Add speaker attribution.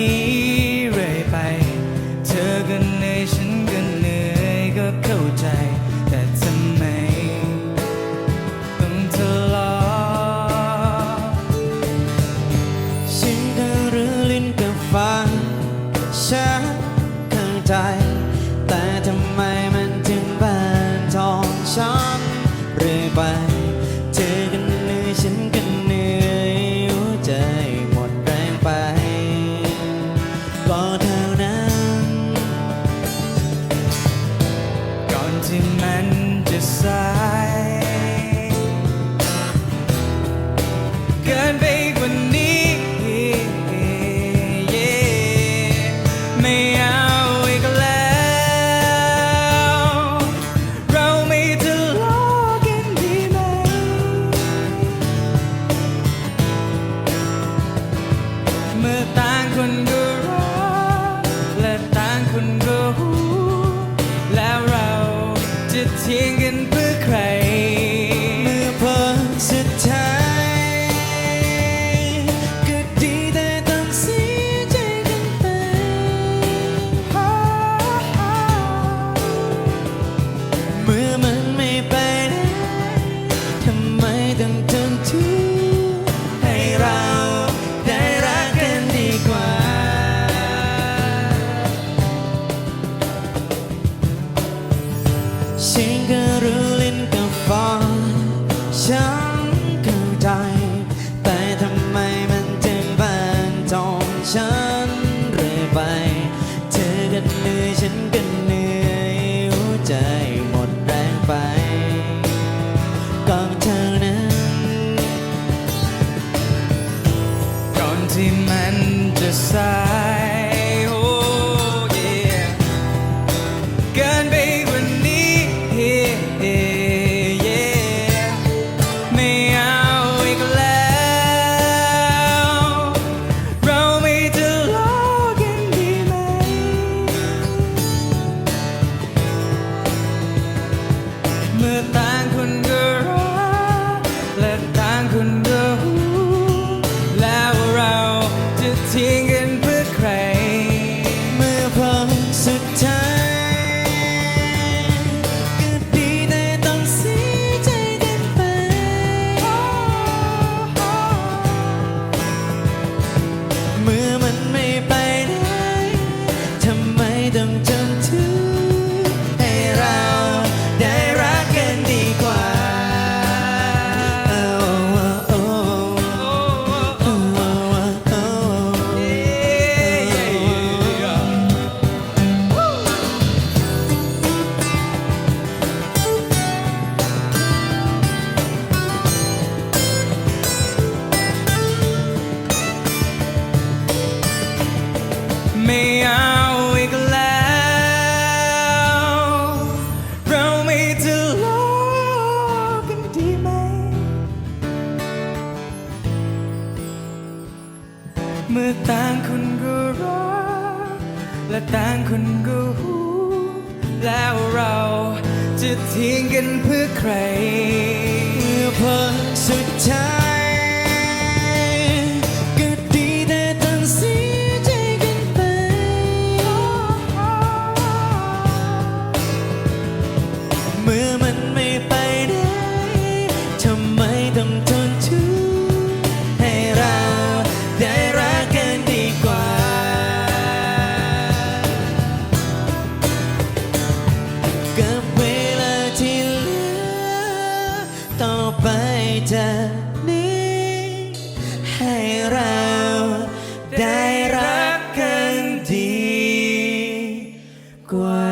Speaker 1: นี้เรื่อยไป เธอก็เหนื่อยฉันก็เหนื่อยก็เข้าใจ แต่ทำไมต้องทะเลาะ
Speaker 2: ฉันเดิน
Speaker 1: เรือลินกับฟ้าฉันเข้า
Speaker 2: ใจ ฉันเข้าใจ แต่ทำไมมันจึงบางจองฉันเรื่อยไป เธอกันเหนื่อยฉันกันเหนื่อยหัวใจหมดแรงไปก่อนเธอนั้น
Speaker 1: ก่อนที่มันจะซา เมื่อต่างคนก็รักและต่างคนก็หูแล้วเราจะทิ้งกันเพื่อใคร
Speaker 2: เมื่อผลสุดท้าย ต่อไปจากนี้ ให้เราได้รักกันดีกว่า